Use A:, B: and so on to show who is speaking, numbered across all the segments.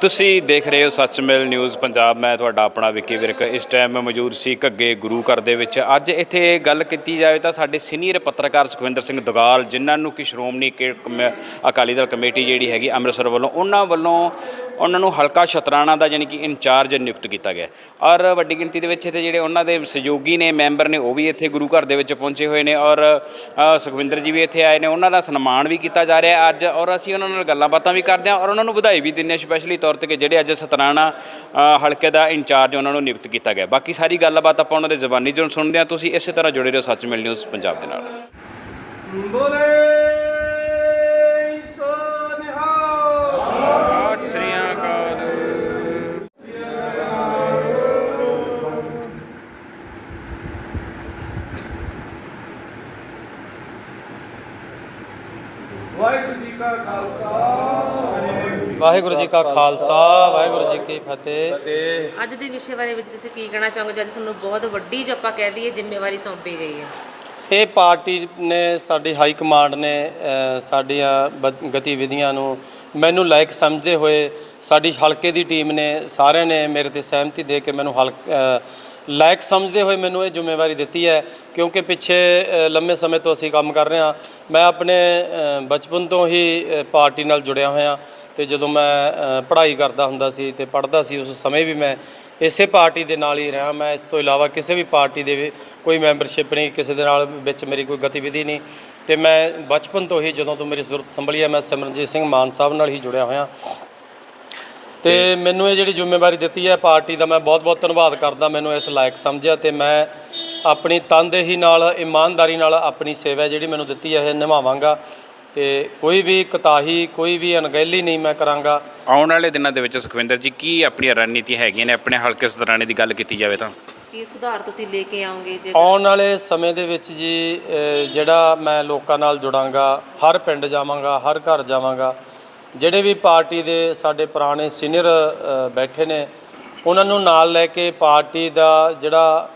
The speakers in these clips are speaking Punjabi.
A: ਤੁਸੀਂ ਦੇਖ ਰਹੇ ਹੋ ਸੱਚਮੇਲ ਨਿਊਜ਼ ਪੰਜਾਬ। ਮੈਂ ਤੁਹਾਡਾ ਆਪਣਾ ਵਿੱਕੀ ਵਿਰਕ। ਇਸ ਟਾਈਮ ਮੈਂ ਮੌਜੂਦ ਸੀ ਘੱਗੇ ਗੁਰੂ ਘਰ ਦੇ ਵਿੱਚ। ਅੱਜ ਇੱਥੇ ਗੱਲ ਕੀਤੀ ਜਾਵੇ ਤਾਂ ਸਾਡੇ ਸੀਨੀਅਰ ਪੱਤਰਕਾਰ ਸੁਖਵਿੰਦਰ ਸਿੰਘ ਦੁਗਾਲ, ਜਿਨ੍ਹਾਂ ਨੂੰ ਕਿ ਸ਼੍ਰੋਮਣੀ ਕੇ- ਕਮੇ- ਅਕਾਲੀ ਦਲ ਕਮੇਟੀ ਜਿਹੜੀ ਹੈਗੀ ਅੰਮ੍ਰਿਤਸਰ ਵੱਲੋਂ, ਉਹਨਾਂ ਵੱਲੋਂ ਉਹਨਾਂ ਨੂੰ ਹਲਕਾ ਸ਼ਤਰਾਣਾ ਦਾ ਯਾਨੀ ਕਿ ਇੰਚਾਰਜ ਨਿਯੁਕਤ ਕੀਤਾ ਗਿਆ। ਔਰ ਵੱਡੀ ਗਿਣਤੀ ਦੇ ਵਿੱਚ ਇੱਥੇ ਜਿਹੜੇ ਉਹਨਾਂ ਦੇ ਸਹਿਯੋਗੀ ਨੇ, ਮੈਂਬਰ ਨੇ, ਉਹ ਵੀ ਇੱਥੇ ਗੁਰੂ ਘਰ ਦੇ ਵਿੱਚ ਪਹੁੰਚੇ ਹੋਏ ਨੇ। ਔਰ ਸੁਖਵਿੰਦਰ ਜੀ ਵੀ ਇੱਥੇ ਆਏ ਨੇ। ਉਹਨਾਂ ਦਾ ਸਨਮਾਨ ਵੀ ਕੀਤਾ ਜਾ ਰਿਹਾ ਅੱਜ। ਔਰ ਅਸੀਂ ਉਹਨਾਂ ਨਾਲ ਗੱਲਾਂ ਬਾਤਾਂ ਵੀ ਕਰਦੇ ਹਾਂ। ਔਰ ਉਹਨਾਂ ਨੂੰ ਵਧਾਈ ਵੀ ਦਿੰਦੇ ਹਾਂ, ਸਪੈਸ਼ਲੀ ਤੌਰ ਤੇ ਕਿ ਜਿਹੜੇ ਅੱਜ ਸਤਰਾਣਾ ਹਲਕੇ ਦਾ ਇੰਚਾਰਜ ਉਹਨਾਂ ਨੂੰ ਨਿਯੁਕਤ ਕੀਤਾ ਗਿਆ। ਬਾਕੀ ਸਾਰੀ ਗੱਲਬਾਤ ਆਪਾਂ ਉਹਨਾਂ ਦੇ ਜ਼ਬਾਨੀ ਚੋਂ ਸੁਣਦੇ ਹਾਂ। ਤੁਸੀਂ ਇਸੇ ਤਰ੍ਹਾਂ ਜੁੜੇ ਰਹੋ ਸੱਚ ਮਿਲ ਨਿਊਜ਼ ਪੰਜਾਬ ਦੇ ਨਾਲ।
B: ਬੋਲੇ ਸੋ ਨਿਹਾਲ
A: ਸਤਿ ਸ੍ਰੀ ਅਕਾਲ।
B: ਵਾਹਿਗੁਰੂ ਜੀ ਕਾ ਖਾਲਸਾ।
C: ਵਾਹਿਗੁਰੂ ਜੀ ਕਾ ਖਾਲਸਾ ਵਾਹਿਗੁਰੂ ਜੀ ਕੀ ਫਤਿਹ।
D: ਅੱਜ ਦੇ ਵਿਸ਼ੇ ਬਾਰੇ ਵਿੱਚ ਤੁਸੀਂ ਕੀ ਕਹਿਣਾ ਚਾਹੋਗੇ? ਜਦ ਤੁਹਾਨੂੰ ਬਹੁਤ ਵੱਡੀ ਜੋ ਆਪਾਂ ਕਹਿ ਦਈਏ ਜ਼ਿੰਮੇਵਾਰੀ ਸੌਂਪੀ ਗਈ ਹੈ।
C: ਇਹ ਪਾਰਟੀ ਨੇ ਸਾਡੀ ਹਾਈ ਕਮਾਂਡ ਨੇ ਸਾਡੀਆਂ ਗਤੀਵਿਧੀਆਂ ਨੂੰ ਮੈਨੂੰ ਲਾਇਕ ਸਮਝਦੇ ਹੋਏ ਸਾਡੀ ਹਲਕੇ ਦੀ ਟੀਮ ਨੇ ਸਾਰਿਆਂ ਨੇ ਮੇਰੇ ਤੇ ਸਹਿਮਤੀ ਦੇ ਕੇ ਮੈਨੂੰ ਹਲਕ ਲਾਇਕ ਸਮਝਦੇ ਹੋਏ ਮੈਨੂੰ ਇਹ ਜ਼ਿੰਮੇਵਾਰੀ ਦਿੱਤੀ ਹੈ, ਕਿਉਂਕਿ ਪਿੱਛੇ ਲੰਮੇ ਸਮੇਂ ਤੋਂ ਅਸੀਂ ਕੰਮ ਕਰ ਰਹੇ ਹਾਂ। ਮੈਂ ਆਪਣੇ ਬਚਪਨ ਤੋਂ ਹੀ ਪਾਰਟੀ ਨਾਲ ਜੁੜਿਆ ਹੋਇਆ ਤੇ ਜਦੋਂ ਮੈਂ ਪੜ੍ਹਾਈ ਕਰਦਾ ਹੁੰਦਾ ਸੀ ਤੇ ਪੜ੍ਹਦਾ ਸੀ, ਉਸ ਸਮੇਂ ਵੀ ਮੈਂ ਇਸੇ ਪਾਰਟੀ ਦੇ ਨਾਲ ਹੀ ਰਿਹਾ। ਮੈਂ ਇਸ ਤੋਂ ਇਲਾਵਾ ਕਿਸੇ ਵੀ ਪਾਰਟੀ ਦੇ ਵੀ ਕੋਈ ਮੈਂਬਰਸ਼ਿਪ ਨਹੀਂ, ਕਿਸੇ ਦੇ ਨਾਲ ਵਿੱਚ ਮੇਰੀ ਕੋਈ ਗਤੀਵਿਧੀ ਨਹੀਂ। ਤੇ ਮੈਂ ਬਚਪਨ ਤੋਂ ਹੀ ਜਦੋਂ ਤੋਂ ਮੇਰੀ ਜ਼ਰੂਰਤ ਸੰਭਲੀ ਹੈ, ਮੈਂ ਸਿਮਰਨਜੀਤ ਸਿੰਘ ਮਾਨ ਸਾਹਿਬ ਨਾਲ ਹੀ ਜੁੜਿਆ ਹੋਇਆ। ਤੇ ਮੈਨੂੰ ਇਹ ਜਿਹੜੀ ਜ਼ਿੰਮੇਵਾਰੀ ਦਿੱਤੀ ਹੈ ਪਾਰਟੀ ਦਾ ਮੈਂ ਬਹੁਤ-ਬਹੁਤ ਧੰਨਵਾਦ ਕਰਦਾ ਮੈਨੂੰ ਇਸ ਲਾਇਕ ਸਮਝਿਆ ਤੇ ਮੈਂ ਆਪਣੀ ਤਨਦੇਹੀ ਨਾਲ ਇਮਾਨਦਾਰੀ ਨਾਲ ਆਪਣੀ ਸੇਵਾ ਜਿਹੜੀ ਮੈਨੂੰ ਦਿੱਤੀ ਹੈ ਇਹ ਨਿਭਾਵਾਂਗਾ ਤੇ ਕੋਈ ਵੀ ਕਤਾਹੀ ਕੋਈ ਵੀ ਅਣਗਹਿਲੀ ਨਹੀਂ ਮੈਂ ਕਰਾਂਗਾ।
A: ਆਉਣ ਵਾਲੇ ਦਿਨਾਂ ਦੇ ਵਿੱਚ ਸੁਖਵਿੰਦਰ ਜੀ ਕੀ ਆਪਣੀਆਂ ਰਣਨੀਤੀ ਹੈਗੀਆਂ ਨੇ? ਆਪਣੇ ਹਲਕੇ ਸਤਰਾਣੇ ਦੀ ਗੱਲ ਕੀਤੀ ਜਾਵੇ ਤਾਂ।
D: ਕੀ ਸੁਧਾਰ ਤੁਸੀਂ ਲੈ ਕੇ ਆਓਗੇ ਜੇ
C: ਆਉਣ ਵਾਲੇ ਸਮੇਂ ਦੇ ਵਿੱਚ ਜੀ ਜਿਹੜਾ ਮੈਂ ਲੋਕਾਂ ਨਾਲ ਜੁੜਾਂਗਾ ਹਰ ਪਿੰਡ ਜਾਵਾਂਗਾ ਹਰ ਘਰ ਜਾਵਾਂਗਾ ਜਿਹੜੇ ਵੀ ਪਾਰਟੀ ਦੇ ਸਾਡੇ ਪੁਰਾਣੇ ਸੀਨੀਅਰ ਬੈਠੇ ਨੇ, ਉਹਨਾਂ ਨੂੰ ਨਾਲ ਲੈ ਕੇ ਪਾਰਟੀ ਦਾ ਜਿਹੜਾ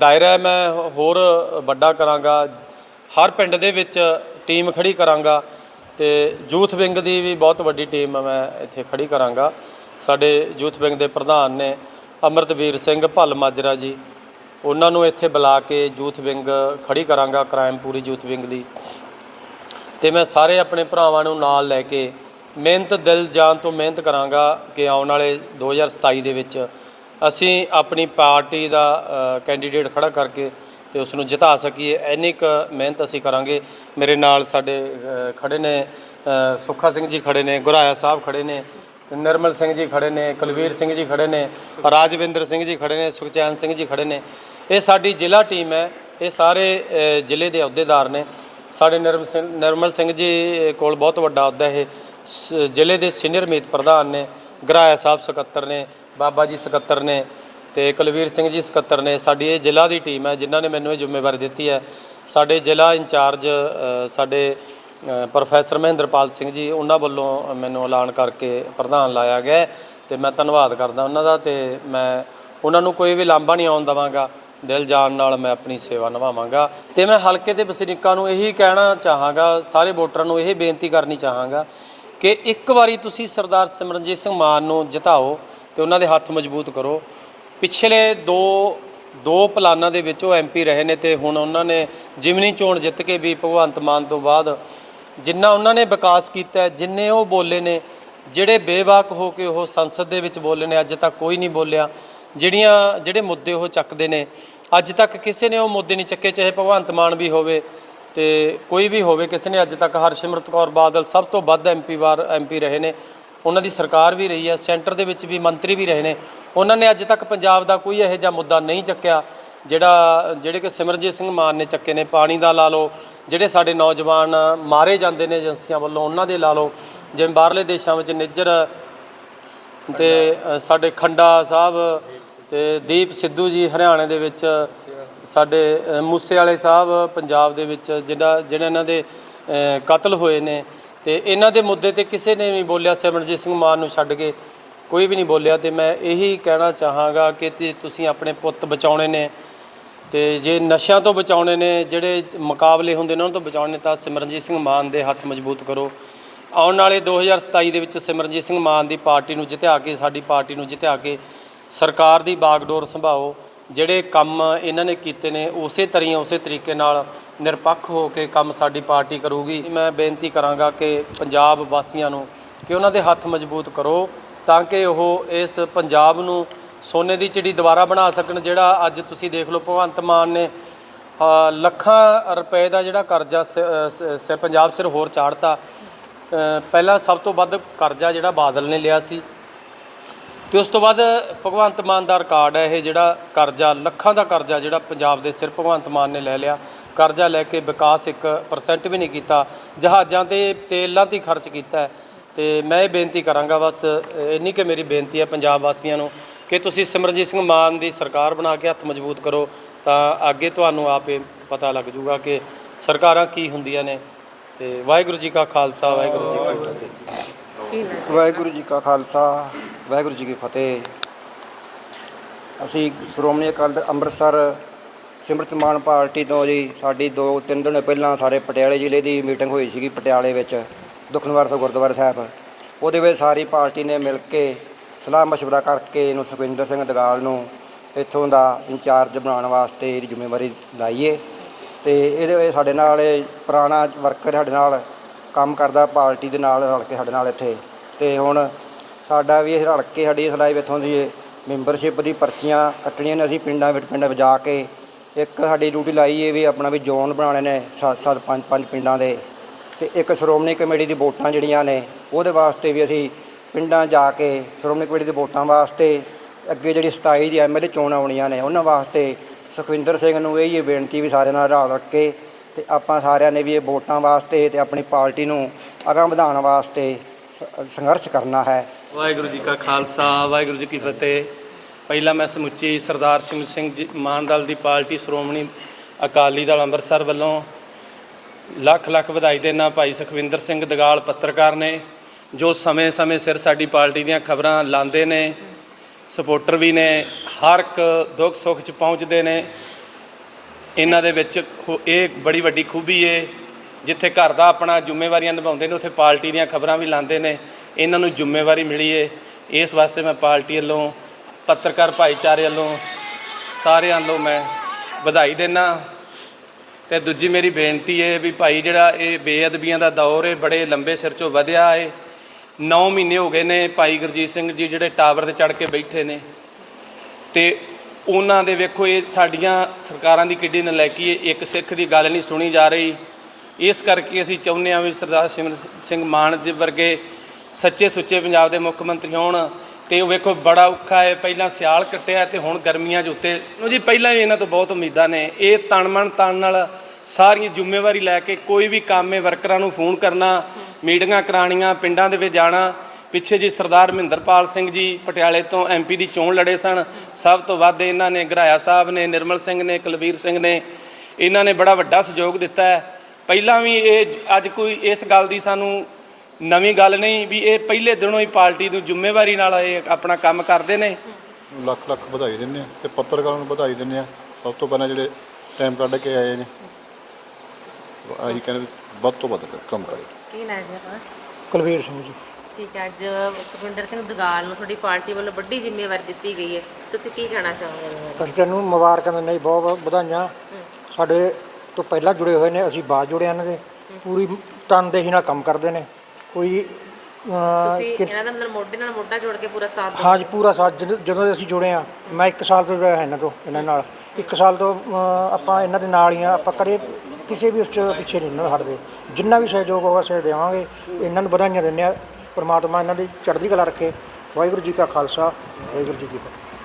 C: ਦਾਇਰਾ ਮੈਂ ਹੋਰ ਵੱਡਾ ਕਰਾਂਗਾ। ਹਰ ਪਿੰਡ ਦੇ ਵਿੱਚ ਟੀਮ ਖੜੀ ਕਰਾਂਗਾ ਤੇ ਯੂਥ ਵਿੰਗ ਦੀ ਵੀ ਬਹੁਤ ਵੱਡੀ ਟੀਮ ਮੈਂ ਇੱਥੇ ਖੜੀ ਕਰਾਂਗਾ। ਸਾਡੇ ਯੂਥ ਵਿੰਗ ਦੇ ਪ੍ਰਧਾਨ ਨੇ ਅਮਰਤਵੀਰ ਸਿੰਘ ਭੱਲ ਮਾਜਰਾ ਜੀ, ਉਹਨਾਂ ਨੂੰ ਇੱਥੇ ਬੁਲਾ ਕੇ ਯੂਥ ਵਿੰਗ ਖੜੀ ਕਰਾਂਗਾ, ਕ੍ਰਾਈਮ ਪੂਰੀ ਯੂਥ ਵਿੰਗ ਦੀ। ਤੇ ਮੈਂ ਸਾਰੇ ਆਪਣੇ ਭਰਾਵਾਂ ਨੂੰ ਨਾਲ ਲੈ ਕੇ ਮਿਹਨਤ ਦਿਲ ਜਾਨ ਤੋਂ ਮਿਹਨਤ ਕਰਾਂਗਾ ਕਿ ਆਉਣ ਵਾਲੇ 2027 ਦੇ ਵਿੱਚ ਅਸੀਂ ਆਪਣੀ ਪਾਰਟੀ ਦਾ ਕੈਂਡੀਡੇਟ ਖੜਾ ਕਰਕੇ ਤੇ ਉਸ ਨੂੰ ਜਿਤਾ ਸਕੀਏ। ਇੰਨੀ ਕੁ ਮਿਹਨਤ ਅਸੀਂ ਕਰਾਂਗੇ। ਮੇਰੇ ਨਾਲ ਸਾਡੇ ਅ, ਖੜੇ ਨੇ ਸੁੱਖਾ ਸਿੰਘ ਜੀ ਖੜੇ ਨੇ ਗੁਰਾਇਆ ਸਾਹਿਬ ਖੜੇ ਨੇ ਨਿਰਮਲ ਸਿੰਘ ਜੀ ਖੜੇ ਨੇ ਕੁਲਵੀਰ ਸਿੰਘ ਜੀ ਖੜੇ ਨੇ ਰਾਜਵਿੰਦਰ ਸਿੰਘ ਜੀ ਖੜੇ ਨੇ ਸੁਖਚੈਨ ਸਿੰਘ ਜੀ ਖੜੇ ਨੇ। ਇਹ ਸਾਡੀ ਜ਼ਿਲ੍ਹਾ ਟੀਮ ਹੈ। ਇਹ ਸਾਰੇ ਜ਼ਿਲ੍ਹੇ ਦੇ ਅਹੁਦੇਦਾਰ ਨੇ। ਸਾਡੇ ਨਰਮ ਸਿੰਘ ਨਰਮਲ ਸਿੰਘ ਜੀ ਕੋਲ ਬਹੁਤ ਵੱਡਾ ਅਹੁਦਾ ਇਹ। ਸ- ਜ਼ਿਲ੍ਹੇ ਦੇ ਸੀਨੀਅਰ ਮੀਤ ਪ੍ਰਧਾਨ ਨੇ ਗਰਾਇਆ ਸਾਹਿਬ ਸਕੱਤਰ ਨੇ ਬਾਬਾ ਜੀ ਸਕੱਤਰ ਨੇ ਤੇ ਕੁਲਵੀਰ ਸਿੰਘ ਜੀ ਸਕੱਤਰ ਨੇ ਸਾਡੀ ਇਹ ਜ਼ਿਲ੍ਹਾ ਦੀ ਟੀਮ ਹੈ ਜਿਨ੍ਹਾਂ ਨੇ ਮੈਨੂੰ ਇਹ ਜ਼ਿੰਮੇਵਾਰੀ ਦਿੱਤੀ ਹੈ। ਸਾਡੇ ਜ਼ਿਲ੍ਹਾ ਇੰਚਾਰਜ ਅ, ਸਾਡੇ ਅ, ਪ੍ਰੋਫੈਸਰ ਮਹਿੰਦਰਪਾਲ ਸਿੰਘ ਜੀ ਉਹਨਾਂ ਵੱਲੋਂ ਮੈਨੂੰ ਐਲਾਨ ਕਰਕੇ ਪ੍ਰਧਾਨ ਲਾਇਆ ਗਿਆ ਹੈ ਤੇ ਮੈਂ ਧੰਨਵਾਦ ਕਰਦਾ ਉਹਨਾਂ ਦਾ ਤੇ ਮੈਂ ਉਹਨਾਂ ਨੂੰ ਕੋਈ ਵੀ ਲਾਂਭਾ ਨਹੀਂ ਆਉਣ ਦਵਾਂਗਾ। ਦਿਲ ਜਾਨ ਨਾਲ ਮੈਂ ਆਪਣੀ ਸੇਵਾ ਨਿਭਾਵਾਂਗਾ ਤੇ ਮੈਂ ਹਲਕੇ ਦੇ ਵਸਨੀਕਾਂ ਨੂੰ ਇਹੀ ਕਹਿਣਾ ਚਾਹਾਂਗਾ ਸਾਰੇ ਵੋਟਰਾਂ ਨੂੰ ਇਹ ਬੇਨਤੀ ਕਰਨੀ ਚਾਹਾਂਗਾ ਕਿ ਇੱਕ ਵਾਰੀ ਤੁਸੀਂ ਸਰਦਾਰ ਸਿਮਰਨਜੀਤ ਸਿੰਘ ਮਾਨ ਨੂੰ ਜਿਤਾਓ ਤੇ ਉਹਨਾਂ ਦੇ ਹੱਥ ਮਜ਼ਬੂਤ ਕਰੋ। ਪਿਛਲੇ ਦੋ ਦੋ ਪਲਾਨਾਂ ਦੇ ਵਿੱਚ ਉਹ ਐਮਪੀ ਰਹੇ ਨੇ ਤੇ ਹੁਣ ਉਹਨਾਂ ਨੇ ਜਿਮਨੀ ਚੋਣ ਜਿੱਤ ਕੇ ਵੀ ਭਗਵੰਤ ਮਾਨ ਤੋਂ ਬਾਅਦ ਜਿੰਨਾ ਉਹਨਾਂ ਨੇ ਵਿਕਾਸ ਕੀਤਾ, ਜਿੰਨੇ ਉਹ ਬੋਲੇ ਨੇ, ਜਿਹੜੇ ਬੇਵਾਕ ਹੋ ਕੇ ਉਹ ਸੰਸਦ ਦੇ ਵਿੱਚ ਬੋਲੇ ਨੇ, ਅੱਜ ਤੱਕ ਕੋਈ ਨਹੀਂ ਬੋਲਿਆ। ਜਿਹੜੀਆਂ, ਜਿਹੜੇ ਮੁੱਦੇ ਉਹ ਚੱਕਦੇ ਨੇ, ਅੱਜ ਤੱਕ ਕਿਸੇ ਨੇ ਉਹ ਮੁੱਦੇ ਨਹੀਂ ਚੱਕੇ, ਚਾਹੇ ਭਗਵੰਤ ਮਾਨ ਵੀ ਹੋਵੇ ਤੇ ਕੋਈ ਵੀ ਹੋਵੇ, ਕਿਸੇ ਨੇ ਅੱਜ ਤੱਕ ਹਰਸਿਮਰਤ ਕੌਰ ਬਾਦਲ ਸਭ ਤੋਂ ਵੱਧ ਐਮਪੀ ਵਾਰ ਐਮਪੀ ਰਹੇ ਨੇ। ਉਹਨਾਂ ਦੀ ਸਰਕਾਰ ਵੀ ਰਹੀ ਹੈ, ਸੈਂਟਰ ਦੇ ਵਿੱਚ ਵੀ ਮੰਤਰੀ ਵੀ ਰਹੇ ਨੇ। ਉਹਨਾਂ ਨੇ ਅੱਜ ਤੱਕ ਪੰਜਾਬ ਦਾ ਕੋਈ ਇਹੋ ਜਿਹਾ ਮੁੱਦਾ ਨਹੀਂ ਚੱਕਿਆ, ਜਿਹੜਾ, ਜਿਹੜੇ ਕਿ ਸਿਮਰਜੀਤ ਸਿੰਘ ਮਾਨ ਨੇ ਚੱਕੇ ਨੇ। ਪਾਣੀ ਦਾ ਲਾ ਲਓ, ਜਿਹੜੇ ਸਾਡੇ ਨੌਜਵਾਨ ਮਾਰੇ ਜਾਂਦੇ ਨੇ ਏਜੰਸੀਆਂ ਵੱਲੋਂ, ਉਹਨਾਂ ਦੇ ਲਾ ਲਓ। ਜਿਵੇਂ ਬਾਹਰਲੇ ਦੇਸ਼ਾਂ ਵਿੱਚ ਨਿੱਜਰ ਤੇ ਸਾਡੇ ਖੰਡਾ ਸਾਹਿਬ ਤੇ ਦੀਪ ਸਿੱਧੂ ਜੀ ਹਰਿਆਣੇ ਦੇ ਵਿੱਚ ਸਾਡੇ ਅ, ਮੂਸੇ ਵਾਲੇ ਸਾਹਿਬ ਪੰਜਾਬ ਦੇ ਵਿੱਚ ਜਿਹੜਾ ਜਿਹੜੇ ਇਹਨਾਂ ਦੇ ਕਤਲ ਹੋਏ ਨੇ ਤੇ ਇਹਨਾਂ ਦੇ ਮੁੱਦੇ ਤੇ ਕਿਸੇ ਨੇ ਵੀ ਬੋਲਿਆ ਸਿਮਰਜੀਤ ਸਿੰਘ ਮਾਨ ਨੂੰ ਛੱਡ ਕੇ ਕੋਈ ਵੀ ਨਹੀਂ ਬੋਲਿਆ ਤੇ ਮੈਂ ਇਹੀ ਕਹਿਣਾ ਚਾਹਾਂਗਾ ਕਿ ਤੇ ਤੁਸੀਂ ਆਪਣੇ ਪੁੱਤ ਬਚਾਉਣੇ ਨੇ ਤੇ ਜੇ ਨਸ਼ਿਆਂ ਤੋਂ ਬਚਾਉਣੇ ਨੇ ਜਿਹੜੇ ਮੁਕਾਬਲੇ ਹੁੰਦੇ ਨੇ ਉਹਨਾਂ ਤੋਂ ਬਚਾਉਣੇ ਤਾਂ ਸਿਮਰਨਜੀਤ ਸਿੰਘ ਮਾਨ ਦੇ ਹੱਥ ਮਜ਼ਬੂਤ ਕਰੋ। ਆਉਣ ਵਾਲੇ 2027 ਦੇ ਵਿੱਚ ਸਿਮਰਨਜੀਤ ਸਿੰਘ ਮਾਨ ਦੀ ਪਾਰਟੀ ਨੂੰ ਜਿਤਿਆ ਕੇ ਸਾਡੀ ਪਾਰਟੀ ਨੂੰ ਜਿਤਿਆ ਕੇ ਸਰਕਾਰ ਦੀ ਬਾਗਡੋਰ ਸੰਭਾਓ ਜਿਹੜੇ ਕੰਮ ਇਹਨਾਂ ਨੇ ਕੀਤੇ ਨੇ, ਉਸੇ ਤਰੀਆਂ ਉਸੇ ਤਰੀਕੇ ਨਾਲ ਨਿਰਪੱਖ ਹੋ ਕੇ ਕੰਮ ਸਾਡੀ ਪਾਰਟੀ ਕਰੂਗੀ। ਮੈਂ ਬੇਨਤੀ ਕਰਾਂਗਾ ਕਿ ਪੰਜਾਬ ਵਾਸੀਆਂ ਨੂੰ ਕਿ ਉਹਨਾਂ ਦੇ ਹੱਥ ਮਜ਼ਬੂਤ ਕਰੋ ਤਾਂ ਕਿ ਉਹ ਇਸ ਪੰਜਾਬ ਨੂੰ ਸੋਨੇ ਦੀ ਚਿੜੀ ਦੁਬਾਰਾ ਬਣਾ ਸਕਣ, ਜਿਹੜਾ ਅੱਜ ਤੁਸੀਂ ਦੇਖ ਲਓ ਭਗਵੰਤ ਮਾਨ ਨੇ ਲੱਖਾਂ ਰੁਪਏ ਦਾ ਜਿਹੜਾ ਕਰਜ਼ਾ ਸ- ਪੰਜਾਬ ਸਿਰ ਹੋਰ ਚਾੜਤਾ। ਪਹਿਲਾਂ ਸਭ ਤੋਂ ਵੱਧ ਕਰਜ਼ਾ ਜਿਹੜਾ ਬਾਦਲ ਨੇ ਲਿਆ ਸੀ। ਤੇ ਉਸ ਤੋਂ ਬਾਅਦ ਭਗਵੰਤ ਮਾਨ ਦਾ ਰਿਕਾਰਡ ਹੈ, ਇਹ ਜਿਹੜਾ ਕਰਜ਼ਾ, ਲੱਖਾਂ ਦਾ ਕਰਜ਼ਾ ਜਿਹੜਾ ਪੰਜਾਬ ਦੇ ਸਿਰ ਭਗਵੰਤ ਮਾਨ ਨੇ ਲੈ ਲਿਆ। ਕਰਜ਼ਾ ਲੈ ਕੇ ਵਿਕਾਸ 1% ਵੀ ਨਹੀਂ ਕੀਤਾ। ਜਹਾਜ਼ਾਂ ਤੇ ਤੇਲਾਂ ਤੇ ਖਰਚ ਕੀਤਾ ਹੈ। ਤੇ ਮੈਂ ਇਹ ਬੇਨਤੀ ਕਰਾਂਗਾ ਬਸ, ਇੰਨੀ ਕਿ ਮੇਰੀ ਬੇਨਤੀ ਹੈ ਪੰਜਾਬ ਵਾਸੀਆਂ ਨੂੰ ਕਿ ਤੁਸੀਂ ਸਿਮਰਜੀਤ ਸਿੰਘ ਮਾਨ ਦੀ ਸਰਕਾਰ ਬਣਾ ਕੇ ਹੱਥ ਮਜ਼ਬੂਤ ਕਰੋ, ਤਾਂ ਅੱਗੇ ਤੁਹਾਨੂੰ ਆਪੇ ਪਤਾ ਲੱਗ ਜੂਗਾ ਕਿ ਸਰਕਾਰਾਂ ਕੀ ਹੁੰਦੀਆਂ ਨੇ। ਤੇ ਵਾਹਿਗੁਰੂ ਜੀ ਕਾ ਖਾਲਸਾ, ਵਾਹਿਗੁਰੂ ਜੀ ਕੀ ਫਤਿਹ।
D: ਜੀ
E: ਵਾਹਿਗੁਰੂ ਜੀ ਕਾ ਖਾਲਸਾ, ਵਾਹਿਗੁਰੂ ਜੀ ਕੀ ਫਤਿਹ। ਅਸੀਂ ਸ਼੍ਰੋਮਣੀ ਅਕਾਲੀ ਦਲ ਅੰਮ੍ਰਿਤਸਰ ਸਿਮਰਤ ਮਾਨ ਪਾਰਟੀ ਤੋਂ ਜੀ, ਸਾਡੀ ਦੋ, ਤਿੰਨ ਦਿਨ ਪਹਿਲਾਂ ਸਾਰੇ ਪਟਿਆਲੇ ਜ਼ਿਲ੍ਹੇ ਦੀ ਮੀਟਿੰਗ ਹੋਈ ਸੀਗੀ ਪਟਿਆਲੇ ਵਿੱਚ ਦੁਖਨਵਾਰ ਸਾਹਿਬ ਗੁਰਦੁਆਰਾ ਸਾਹਿਬ। ਉਹਦੇ ਵਿੱਚ ਸਾਰੀ ਪਾਰਟੀ ਨੇ ਮਿਲ ਕੇ ਸਲਾਹ ਮਸ਼ਵਰਾ ਕਰਕੇ ਇਹਨੂੰ ਸੁਖਵਿੰਦਰ ਸਿੰਘ ਦਗਾਲ ਨੂੰ ਇੱਥੋਂ ਦਾ ਇੰਚਾਰਜ ਬਣਾਉਣ ਵਾਸਤੇ ਇਹਦੀ ਜ਼ਿੰਮੇਵਾਰੀ ਲਾਈਏ। ਤੇ ਇਹਦੇ ਵਿੱਚ ਸਾਡੇ ਨਾਲ ਇਹ ਪੁਰਾਣਾ ਵਰਕਰ ਸਾਡੇ ਨਾਲ ਕੰਮ ਕਰਦਾ ਪਾਰਟੀ ਦੇ ਨਾਲ ਰਲ ਕੇ ਸਾਡੇ ਨਾਲ ਇੱਥੇ। ਤੇ ਹੁਣ ਸਾਡਾ ਵੀ ਇਹ ਰਲ ਕੇ ਸਾਡੀ ਇਸ ਲਾਈਵ ਇੱਥੋਂ ਦੀ ਮੈਂਬਰਸ਼ਿਪ ਦੀ ਪਰਚੀਆਂ ਕੱਟਣੀਆਂ ਨੇ ਅਸੀਂ ਪਿੰਡਾਂ ਵਿੱਚ ਪਿੰਡਾਂ ਵਿੱਚ ਜਾ ਕੇ। ਇੱਕ ਸਾਡੀ ਡਿਊਟੀ ਲਾਈ ਹੈ ਵੀ ਆਪਣਾ ਵੀ ਜ਼ੋਨ ਬਣਾਉਣੇ ਨੇ ਸੱਤ ਸੱਤ ਪੰਜ ਪੰਜ ਪਿੰਡਾਂ ਦੇ। ਤੇ ਇੱਕ ਸ਼੍ਰੋਮਣੀ ਕਮੇਟੀ ਦੀ ਵੋਟਾਂ ਜਿਹੜੀਆਂ ਨੇ ਉਹਦੇ ਵਾਸਤੇ ਵੀ ਅਸੀਂ ਪਿੰਡਾਂ ਜਾ ਕੇ ਸ਼੍ਰੋਮਣੀ ਕਮੇਟੀ ਦੀ ਵੋਟਾਂ ਵਾਸਤੇ ਅੱਗੇ ਜਿਹੜੀ 27 ਦੀ ਐਮਐਲਏ ਚੋਣ ਆਉਣੀਆਂ ਨੇ ਉਹਨਾਂ ਵਾਸਤੇ ਸੁਖਵਿੰਦਰ ਸਿੰਘ ਨੂੰ ਇਹ ਹੀ ਬੇਨਤੀ ਵੀ ਸਾਰੇ ਨਾਲ ਰਲ ਰੱਖ ਕੇ ਤੇ ਆਪਾਂ ਸਾਰਿਆਂ ਨੇ ਵੀ ਇਹ ਵੋਟਾਂ ਵਾਸਤੇ ਤੇ ਆਪਣੀ ਪਾਰਟੀ ਨੂੰ ਅਗਾਂਹ ਵਧਾਉਣ ਵਾਸਤੇ ਸ- ਸੰਘਰਸ਼ ਕਰਨਾ ਹੈ।
C: ਵਾਹਿਗੁਰੂ ਜੀ ਕਾ ਖਾਲਸਾ, ਵਾਹਿਗੁਰੂ ਜੀ ਕੀ ਫਤਿਹ। ਪਹਿਲਾਂ ਮੈਂ ਸਮੁੱਚੀ ਸਰਦਾਰ ਸਿੰਘ ਸਿੰਘ ਜੀ ਮਾਨ ਦਲ ਦੀ ਪਾਰਟੀ ਸ਼੍ਰੋਮਣੀ ਅਕਾਲੀ ਦਲ ਅੰਮ੍ਰਿਤਸਰ ਵੱਲੋਂ ਲੱਖ ਲੱਖ ਵਧਾਈ ਦੇਣਾ ਭਾਈ ਸੁਖਵਿੰਦਰ ਸਿੰਘ ਦਗਾਲ ਪੱਤਰਕਾਰ ਨੇ, ਜੋ ਸਮੇਂ-ਸਮੇਂ ਸਿਰ ਸਾਡੀ ਪਾਰਟੀ ਦੀਆਂ ਖਬਰਾਂ ਲਾਉਂਦੇ ਨੇ, ਸਪੋਰਟਰ ਵੀ ਨੇ, ਹਰ ਇੱਕ ਦੁੱਖ ਸੁੱਖ 'ਚ ਪਹੁੰਚਦੇ ਨੇ। ਇਹਨਾਂ ਦੇ ਵਿੱਚ ਖੂ- ਇਹ ਬੜੀ ਵੱਡੀ ਖੂਬੀ ਏ, ਜਿੱਥੇ ਘਰ ਦਾ ਆਪਣਾ ਜ਼ਿੰਮੇਵਾਰੀਆਂ ਨਿਭਾਉਂਦੇ ਨੇ, ਉੱਥੇ ਪਾਰਟੀ ਦੀਆਂ ਖਬਰਾਂ ਵੀ ਲਾਉਂਦੇ ਨੇ, ਇਹਨਾਂ ਨੂੰ ਜ਼ਿੰਮੇਵਾਰੀ ਮਿਲੀ ਏ। ਇਸ ਵਾਸਤੇ ਮੈਂ ਪਾਰਟੀ ਵੱਲੋਂ, ਪੱਤਰਕਾਰ ਭਾਈਚਾਰੇ ਵੱਲੋਂ, ਸਾਰਿਆਂ ਵੱਲੋਂ ਮੈਂ ਵਧਾਈ ਦੇਣਾ ਤੇ ਦੂਜੀ ਮੇਰੀ ਬੇਨਤੀ ਏ ਵੀ ਭਾਈ ਜਿਹੜਾ ਇਹ ਬੇਅਦਬੀਆਂ ਦਾ ਦੌਰ ਏ, ਬੜੇ ਲੰਬੇ ਸਿਰ ਚੋਂ ਵਧਿਆ ਏ। 9 ਮਹੀਨੇ ਹੋ ਗਏ ਨੇ ਭਾਈ ਗੁਰਜੀਤ ਸਿੰਘ ਜੀ ਜਿਹੜੇ ਟਾਵਰ ਤੇ ਚੜ੍ਹ ਕੇ ਬੈਠੇ ਨੇ। ਤੇ ਉਹਨਾਂ ਦੇ ਵੇਖੋ ਇਹ ਸਾਡੀਆਂ ਸਰਕਾਰਾਂ ਦੀ ਕਿੱਡੀ ਨਲਾਇਕੀ ਹੈ, ਇੱਕ ਸਿੱਖ ਦੀ ਗੱਲ ਨਹੀਂ ਸੁਣੀ ਜਾ ਰਹੀ। ਇਸ ਕਰਕੇ ਅਸੀਂ ਚਾਹੁੰਦੇ ਹਾਂ ਵੀ ਸਰਦਾਰ ਸਿਮਰ ਸਿੰਘ ਮਾਨ ਜੀ ਵਰਗੇ ਸੱਚੇ ਸੁੱਚੇ ਪੰਜਾਬ ਦੇ ਮੁੱਖ ਮੰਤਰੀ ਹੋਣ ਤੇ ਉਹ ਵੇਖੋ ਬੜਾ ਔਖਾ ਹੈ, ਪਹਿਲਾਂ ਸਿਆਲ ਕੱਟਿਆ ਤੇ ਹੁਣ ਗਰਮੀਆਂ 'ਚ ਉੱਤੇ। ਨੂੰ ਜੀ, ਪਹਿਲਾਂ ਵੀ ਇਹਨਾਂ ਤੋਂ ਬਹੁਤ ਉਮੀਦਾਂ ਨੇ। ਇਹ ਤਨ ਮਨ ਤਨ ਨਾਲ ਸਾਰੀਆਂ ਜ਼ਿੰਮੇਵਾਰੀ ਲੈ ਕੇ ਕੋਈ ਵੀ ਕੰਮ ਹੈ, ਵਰਕਰਾਂ ਨੂੰ ਫੋਨ ਕਰਨਾ, ਮੀਟਿੰਗਾਂ ਕਰਾਣੀਆਂ ਪਿੰਡਾਂ ਦੇ ਵਿੱਚ ਜਾਣਾ ਪਿੱਛੇ ਜੀ ਸਰਦਾਰ ਮਹਿੰਦਰਪਾਲ ਸਿੰਘ ਜੀ ਪਟਿਆਲੇ ਤੋਂ ਐਮਪੀ ਦੀ ਚੋਣ ਲੜੇ ਸਨ। ਸਭ ਤੋਂ ਵੱਧ ਇਹਨਾਂ ਨੇ ਗਰਾਇਆ ਸਾਹਿਬ ਨੇ ਨਿਰਮਲ ਸਿੰਘ ਨੇ ਕੁਲਵੀਰ ਸਿੰਘ ਨੇ। ਇਹਨਾਂ ਨੇ ਬੜਾ ਵੱਡਾ ਸਹਿਯੋਗ ਦਿੱਤਾ ਹੈ। ਪਹਿਲਾਂ ਵੀ ਇਹ ਅੱਜ ਕੋਈ ਇਸ ਗੱਲ ਦੀ ਸਾਨੂੰ ਨਵੀਂ ਗੱਲ ਨਹੀਂ ਵੀ ਇਹ ਪਹਿਲੇ ਦਿਨੋਂ ਹੀ ਪਾਰਟੀ ਨੂੰ ਜ਼ਿੰਮੇਵਾਰੀ ਨਾਲ ਇਹ ਆਪਣਾ ਕੰਮ ਕਰਦੇ ਨੇ।
F: ਲੱਖ ਲੱਖ ਵਧਾਈ ਦਿੰਦੇ ਆ ਤੇ ਪੱਤਰਕਾਰਾਂ ਨੂੰ ਵਧਾਈ ਦਿੰਦੇ ਆ ਸਭ ਤੋਂ ਪਹਿਲਾਂ ਜਿਹੜੇ ਟਾਈਮ ਕੱਢ ਕੇ ਆਏ ਨੇ। ਆਹੀ ਕਹਿੰਦੇ ਵੱਧ ਤੋਂ ਵੱਧ ਕੰਮ ਕਰੇ।
D: ਕੀ ਨਾ ਜੀ ਆਪਣਾ?
G: ਕੁਲਵੀਰ ਸਿੰਘ ਜੀ।
D: ਠੀਕ ਹੈ ਅੱਜ ਸੁਖਵਿੰਦਰ ਸਿੰਘ ਦਗਾਲ ਨੂੰ ਤੁਹਾਡੀ ਪਾਰਟੀ ਵੱਲੋਂ ਵੱਡੀ ਜ਼ਿੰਮੇਵਾਰੀ ਦਿੱਤੀ ਗਈ ਹੈ। ਤੁਸੀਂ ਕੀ ਕਹਿਣਾ ਚਾਹੋਗੇ?
G: ਅਸੀਂ ਤੈਨੂੰ ਮੁਬਾਰਕਾਂ ਦਿੰਦੇ ਜੀ ਬਹੁਤ ਬਹੁਤ ਵਧਾਈਆਂ ਸਾਡੇ ਤੋਂ ਪਹਿਲਾਂ ਜੁੜੇ ਹੋਏ ਨੇ ਅਸੀਂ ਬਾਅਦ ਜੁੜੇ ਇਹਨਾਂ ਦੇ। ਪੂਰੀ ਤਨਦੇਹੀ ਨਾਲ ਕੰਮ ਕਰਦੇ ਨੇ। ਕੋਈ
D: ਤੁਸੀਂ ਇਹਨਾਂ ਦਾ ਮਤਲਬ ਮੋਢੇ ਨਾਲ ਮੋਢਾ ਜੋੜ ਕੇ ਪੂਰਾ ਸਾਥ
G: ਹਾਂ ਜੀ ਪੂਰਾ ਸਾਥ ਜਦੋਂ ਅਸੀਂ ਜੁੜੇ ਆ ਮੈਂ 1 ਸਾਲ ਤੋਂ ਜੁੜਿਆ ਹਾਂ ਇਹਨਾਂ ਤੋਂ ਇਹਨਾਂ ਨਾਲ। 1 ਸਾਲ ਤੋਂ ਆਪਾਂ ਇਹਨਾਂ ਦੇ ਨਾਲ ਹੀ ਆ ਆਪਾਂ ਕਦੇ ਕਿਸੇ ਵੀ ਉਸ ਪਿੱਛੇ ਨਹੀਂ ਇਹਨਾਂ ਹਟਦੇ। ਜਿੰਨਾ ਵੀ ਸਹਿਯੋਗ ਹੋਗਾ ਸਹਿ ਦੇਵਾਂਗੇ। ਇਹਨਾਂ ਨੂੰ ਵਧਾਈਆਂ ਦਿੰਦੇ ਆ ਪਰਮਾਤਮਾ ਇਹਨਾਂ ਦੀ ਚੜ੍ਹਦੀ ਕਲਾ ਰੱਖੇ। ਵਾਹਿਗੁਰੂ ਜੀ ਕਾ ਖਾਲਸਾ ਵਾਹਿਗੁਰੂ ਜੀ ਕੀ ਫਤਿਹ।